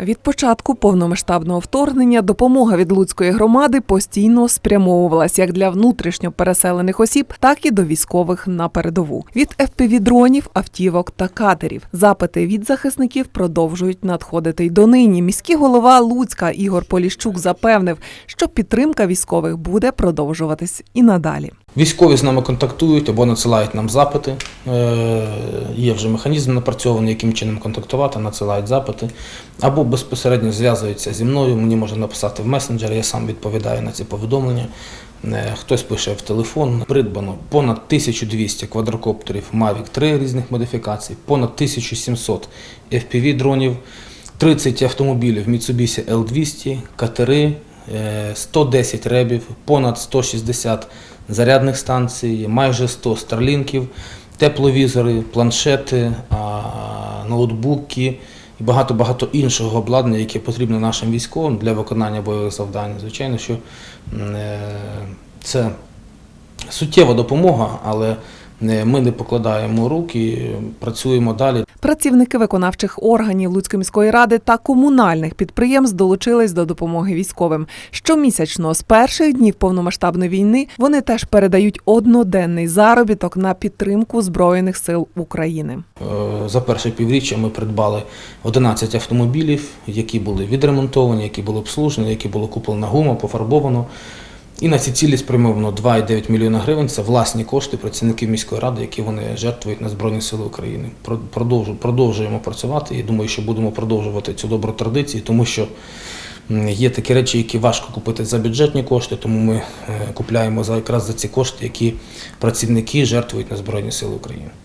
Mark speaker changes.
Speaker 1: Від початку повномасштабного вторгнення допомога від Луцької громади постійно спрямовувалась як для внутрішньо переселених осіб, так і до військових на передову. Від FPV-дронів, автівок та катерів. Запити від захисників продовжують надходити й донині. Міський голова Луцька Ігор Поліщук запевнив, що підтримка військових буде продовжуватись і надалі.
Speaker 2: Військові з нами контактують або надсилають нам запити. Е, Є вже механізм напрацьований, яким чином контактувати, надсилають запити, або безпосередньо зв'язуються зі мною. Мені можна написати в месенджер, я сам відповідаю на ці повідомлення. Е, Хтось пише в телефон. Придбано понад 1200 квадрокоптерів Mavic 3 різних модифікацій, понад 1700 FPV-дронів, 30 автомобілів Mitsubishi L200, катери, е, 110 ребів, понад 160 зарядних станцій, майже 100 старлінків, тепловізори, планшети, ноутбуки і багато-багато іншого обладнання, яке потрібно нашим військовим для виконання бойових завдань. Звичайно, що е, це суттєва допомога, але ми не покладаємо руки, працюємо далі.
Speaker 1: Працівники виконавчих органів Луцької міської ради та комунальних підприємств долучились до допомоги військовим. Щомісячно з перших днів повномасштабної війни вони теж передають одноденний заробіток на підтримку збройних сил України.
Speaker 2: Е, За перше півріччя ми придбали 11 автомобілів, які були відремонтовані, які були обслужені, які було куплена гума, пофарбовано. І на ці цілі спрямовано 2,9 мільйона гривень. Це власні кошти працівників міської ради, які вони жертвують на Збройні Сили України. Продовжуємо працювати і думаю, що будемо продовжувати цю добру традицію, тому що є такі речі, які важко купити за бюджетні кошти, тому ми е, купляємо за якраз за ці кошти, які працівники жертвують на Збройні Сили України.